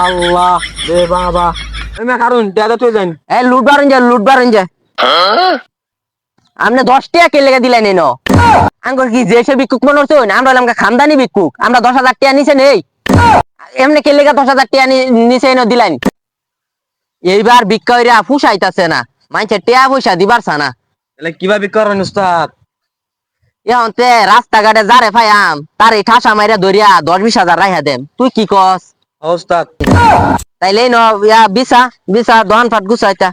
আল্লাহ রে বাবা। আমি কারণ দাদা তুই জান এ লুট বারুন যা লুট বারুন যা আপনি দশ টাকা কে লেগে দিলেন এনো আঙ্গুর কি যে সে ভিক্ষুক মনে হচ্ছে? আমরা হলাম খামদানি ভিক্ষুক আমরা দশ হাজার টাকা নিচে নেই। এমনি কে লেগে দশ হাজার টাকা নি- নিচে এনো দিলেন এইবার ভিক্ষা ফুসাইতাছে না। মানছে টেয়া পয়সা দিবার না তাহলে কীভাবে করেন উস্তাদ? এখন রাস্তাঘাটে যারে ফাইয়াম তার এই ঠাসা মাইরা ধরিয়া দশ বিশ হাজার রাইহা দেম। তুই কি কস? হ উস্তাদ তাইলে ন ইয়া বিসা বিসা দহন ফাট গুছাইতা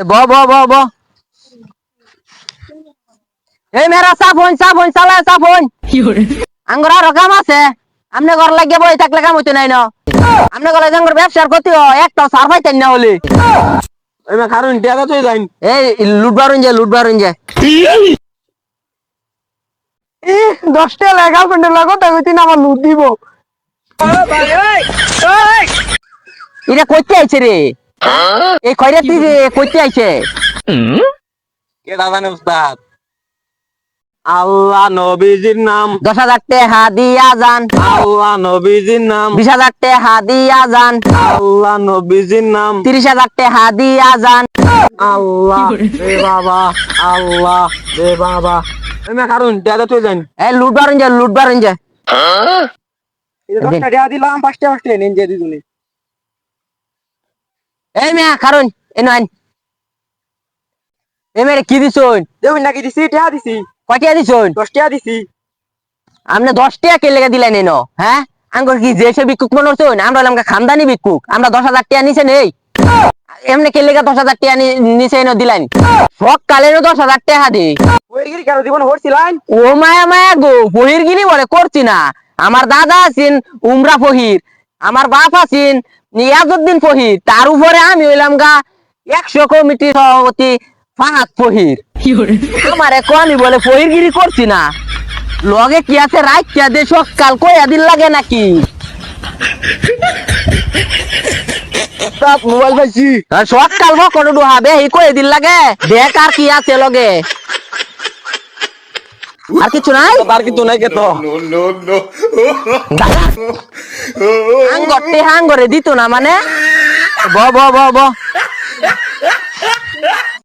ব ব ব ব। এই মেরা সাফন সাফন চালা সাফন আঙ্গুর আর কাম আছে। আমনে ঘর লাগিয়ে বই থাকলে কাম হইতে নাই না। আমনে গলে আঙ্গুর ব্যবসার ক্ষতি হয়। একটাও সার পাইতেন না হলে। আমি কারণ দাদা তুই জান এই লুট বারুন যে লুট বারুন যে দশটা লেখা কোনটা লাগো তাই তুই আমার লুট দিব। এটা করতে আইছে রে। এই খয়রা তুই করতে আইছে। কে দাদা নে উস্তাদ? আল্লাহ নবীজির নাম। দশ হাজার টাকা দিয়া যান। আল্লাহ নবীজির নাম। বিশ হাজার টাকা দিয়া যান। আল্লাহ নবীজির নাম। তিরিশ হাজার টাকা দিয়া যান। আল্লাহ রে বাবা আল্লাহ রে বাবা। আমি কারণ দাদা তুই জান এই লুট বারুন যে লুট বারুন যে। দশটা দেওয়া দিলাম পাঁচটা পাঁচটা নিন যে দুজনে। এই মেয়া কারণ এনো আইন এই মেরে কি দিছুন দেখুন নাকি দিছি দিছি। দিছুন দিছি? আপনি দশ টাকা কে লেগে দিলেন এনো হ্যাঁ? আঙ্গুর কি যে সে ভিক্ষুক মনে হচ্ছে আমরা হলাম খামদানি ভিক্ষুক। আমরা দশ হাজার টাকা নিচে নেই। এমনি কে লেগে দশ হাজার টাকা নিচে এনো দিলেন। সব কালেরও দশ হাজার টাকা দি। ওই গিরি কেন জীবন হরছিলেন? ও মায়া মায়া গো ফহির গিরি বলে করছি না। আমার দাদা আছেন উমরা ফহির আমার বাপ আছেন নিয়াজুদ্দিন ফহির তার উপরে আমি হইলাম গা একশো কমিটির সভাপতি ফাহাদ ফহির আমার এক আমি বলে ফহির গিরি করছি না। লগে কি আছে রাত কি আছে সকাল কয়া দিন লাগে নাকি? মোবাইল পাইছি। আর সকাল ভকর ডুহাবে এই কই দিল লাগে। দেখ আর কি আছে লগে? আর কিছু নাই? আর কিন্তু নাই কে তো হাঙ্গরতে হাঙ্গরে দিত না মানে? ব ব ব ব।